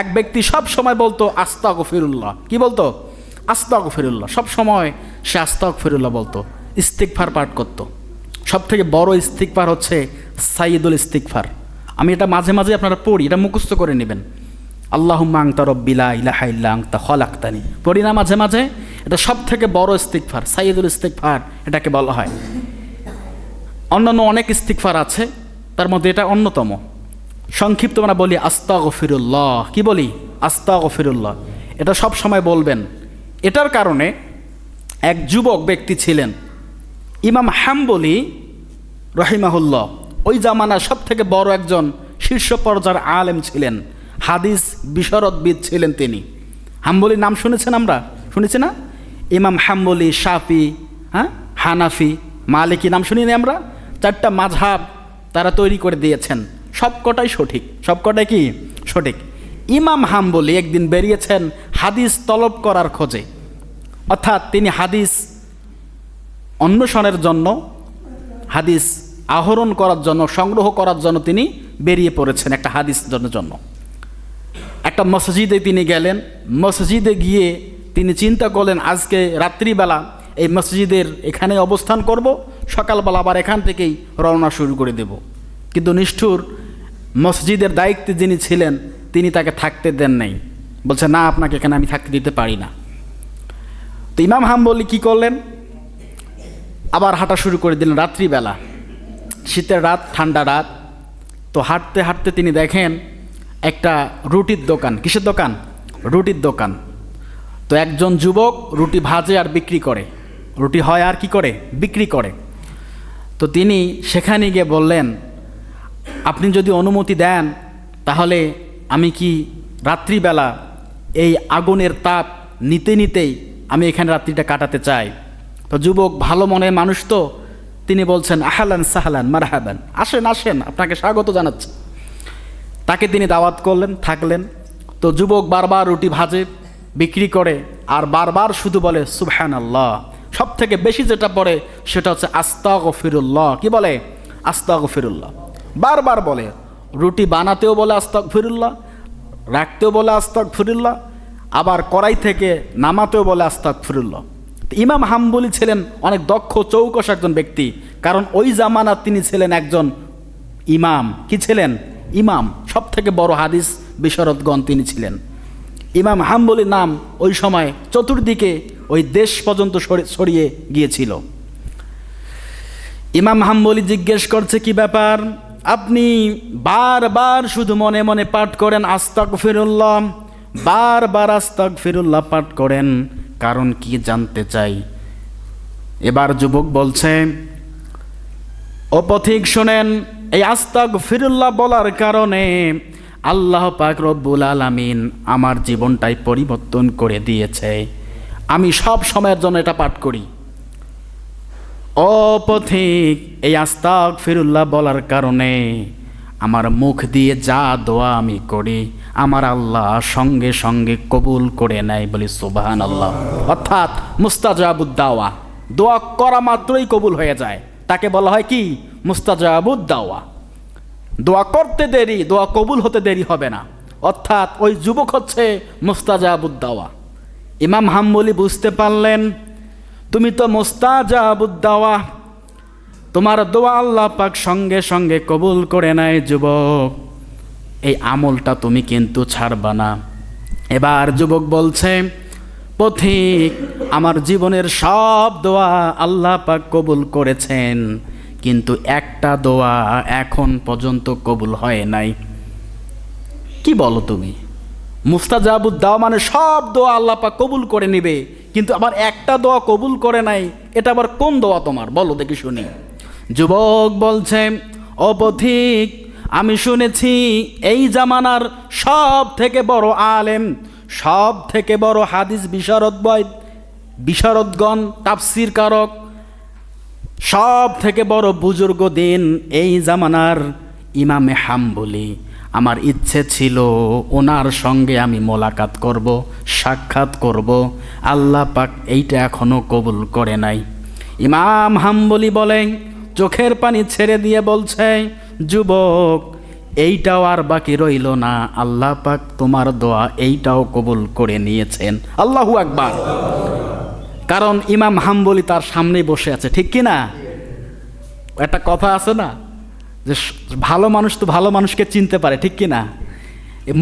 এক ব্যক্তি সব সময় বলতো আস্তাক ফিরুল্লাহ কি বলতো? আস্তাক ফিরুল্লাহ সব সময় সে আস্তাক ফিরুল্লাহ বলতো ইস্তিকফার পাঠ করত। সব থেকে বড় ইস্তিকফার হচ্ছে সাইদুল ইস্তিকফার আমি এটা মাঝে মাঝে আপনারা পড়ি, এটা মুখস্থ করে নেবেন। আল্লাহ আংতা রব্বিলা ইলাহা ইল্লা আংতা খল আক্তানি পড়ি না মাঝে মাঝে? এটা সব থেকে বড় ইস্তিকফার সাইদুল ইস্তিকফার এটাকে বলা হয়। অন্যান্য অনেক ইস্তিকফার আছে, তার মধ্যে এটা অন্যতম। সংক্ষিপ্ত আমরা বলি আস্তা গফিরুল্লাহ কি বলি? আস্তা গফিরুল্লাহ এটা সব সময় বলবেন। এটার কারণে এক যুবক ব্যক্তি ছিলেন। ইমাম হাম্বলি রহিমাহুল্লাহ, ওই জামানার সব থেকে বড় একজন শীর্ষ পর্যায়ের আলেম ছিলেন। হাদিস বিশরদবিদ ছিলেন তিনি। হাম্বলির নাম শুনেছেন আমরা? শুনেছি না? ইমাম হাম্বলি, শাফি হ্যাঁ? হানাফি, মালিকি নাম শুনিনি আমরা? চারটা মাঝহাব তারা তৈরি করে দিয়েছেন। সবকটাই সঠিক। সবকটাই কি? সঠিক। ইমাম হাম্বলি একদিন বেরিয়েছেন হাদিস তলব করার খোঁজে। অর্থাৎ তিনি হাদিস অন্বেষণের জন্য, হাদিস আহরণ করার জন্য, সংগ্রহ করার জন্য তিনি বেরিয়ে পড়েছেন একটা হাদিস জন্য জন্য। একটা মসজিদে তিনি গেলেন। মসজিদে গিয়ে তিনি চিন্তা করলেন, আজকে রাত্রিবেলা এই মসজিদের এখানে অবস্থান করব, সকালবেলা আবার এখান থেকেই রওনা শুরু করে দেব। কিন্তু নিষ্ঠুর মসজিদের দায়িত্বে যিনি ছিলেন, তিনি তাকে থাকতে দেন নাই। বলছে, না, আপনাকে এখানে আমি থাকতে দিতে পারি না। তো ইমাম হাম্বলি কি করলেন? আবার হাঁটা শুরু করে দিলেন রাত্রিবেলা। শীতের রাত, ঠান্ডা রাত। তো হাঁটতে হাঁটতে তিনি দেখেন একটা রুটির দোকান। কিসের দোকান? রুটির দোকান। তো একজন যুবক রুটি ভাজে আর বিক্রি করে। রুটি হয় আর কি করে? বিক্রি করে। তো তিনি সেখানে গিয়ে বললেন আপনি যদি অনুমতি দেন, তাহলে আমি কি রাত্রিবেলা এই আগুনের তাপ নিতে নিতেই আমি এখানে রাত্রিটা কাটাতে চাই? তো যুবক, ভালো মনের মানুষ তো? তিনি বলছেন, আহালান সাহালান, মারহাবান। আসেন আসেন, আপনাকে স্বাগত জানাচ্ছি। তাকে তিনি দাওয়াত করলেন, থাকলেন। তো যুবক বারবার রুটি ভাজে, বিক্রি করে, আর বারবার শুধু বলে সুবহান আল্লাহ সব থেকে বেশি যেটা পড়ে, সেটা হচ্ছে আস্তা গফিরুল্লাহ কি বলে? আস্তা গফিরুল্লাহ বারবার বলে, রুটি বানাতেও বলে আস্তাক ফিরুল্লাহ রাখতেও বলে আস্তাক ফিরুল্লাহ আবার কড়াই থেকে নামাতেও বলে আস্তাক ফিরুল্লাহ ইমাম হাম্বলি ছিলেন অনেক দক্ষ চৌকস একজন ব্যক্তি, কারণ ওই জামানার তিনি ছিলেন একজন ইমাম। কি ছিলেন? ইমাম। সব থেকে বড় হাদিস বিশরদগণ তিনি ছিলেন। ইমাম হাম্বলির নাম ওই সময় চতুর্দিকে ওই দেশ পর্যন্ত ছড়িয়ে গিয়েছিল। ইমাম হাম্বলি জিজ্ঞেস করছে, কি ব্যাপার? আপনি বারবার শুধু মনে মনে পাঠ করেন আস্তাক ফিরুল্লাহ বারবার আস্তাক ফিরুল্লাহ পাঠ করেন, কারণ কি জানতে চাই? এবার যুবক বলছে, ও পথিক শোনেন, এই আস্তাক ফিরুল্লাহ বলার কারণে আল্লাহ পাক রব্বুল আলামিন আমার জীবনটাই পরিবর্তন করে দিয়েছে। আমি সব সময়ের জন্য এটা পাঠ করি। ও পথিক এই আস্তাক ফিরুল্লাহ বলার কারণে আমার মুখ দিয়ে যা দোয়া আমি করি, আমার আল্লাহ সঙ্গে সঙ্গে কবুল করে নেয় বলি সুবাহান আল্লাহ অর্থাৎ মুস্তাজাবুদ্দাওয়া, দোয়া করা মাত্রই কবুল হয়ে যায়। তাকে বলা হয় কি? মুস্তাজাবুদ্দাওয়া। দোয়া করতে দেরি, দোয়া কবুল হতে দেরি হবে না। অর্থাৎ ওই যুবক হচ্ছে মুস্তাজাবুদ্দাওয়া। ইমাম হাম্বলি বুঝতে পারলেন তুমি তো মোস্তাজাবুদ্দাওয়া। তোমার দোয়া আল্লাহ পাক সঙ্গে সঙ্গে কবুল করে নেয়, যুবক। এই আমলটা তুমি কিন্তু ছাড়বা না। এবার যুবক বলছে, পথিক, আমার জীবনের সব দোয়া আল্লাহ পাক কবুল করেছেন, কিন্তু একটা দোয়া এখন পর্যন্ত কবুল হয় নাই। কি বলো তুমি? মুস্তাজাবুদ দাও মানে সব দোয়া আল্লাহ পাক কবুল করে নিবে। কিন্তু আবার একটা দোয়া কবুল করে নাই, এটা আবার কোন দোয়া তোমার? বলো দেখি শুনি। যুবক বলছে অপথিক আমি শুনেছি এই জামানার সব থেকে বড় আলেম সব থেকে বড় হাদিস বিশারদ বয় বিশারদগণ, তাফসির কারক সব থেকে বড় বুজুর্গ দিন এই জামানার ইমামে হাম হাম্বলি। আমার ইচ্ছে ছিল ওনার সঙ্গে আমি মোলাকাত করব, সাক্ষাৎ করব। আল্লাহ পাক এইটা এখনও কবুল করে নাই। ইমাম হাম্বলি বলে চোখের পানি ছেড়ে দিয়ে বলছে, যুবক, এইটাও আর বাকি রইল না। আল্লাহ পাক তোমার দোয়া এইটাও কবুল করে নিয়েছেন। আল্লাহু আকবার। কারণ ইমাম হাম্বলি তার সামনে বসে আছে, ঠিক কি না? একটা কথা আছে না? যে ভালো মানুষ তো ভালো মানুষকে চিনতে পারে, ঠিক কি না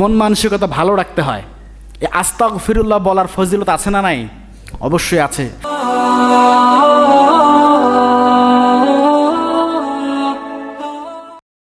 মন মানসিকতা ভালো রাখতে হয়। এই আস্তাক ফিরুল্লাহ বলার ফজিলত আছে না নাই? অবশ্যই আছে।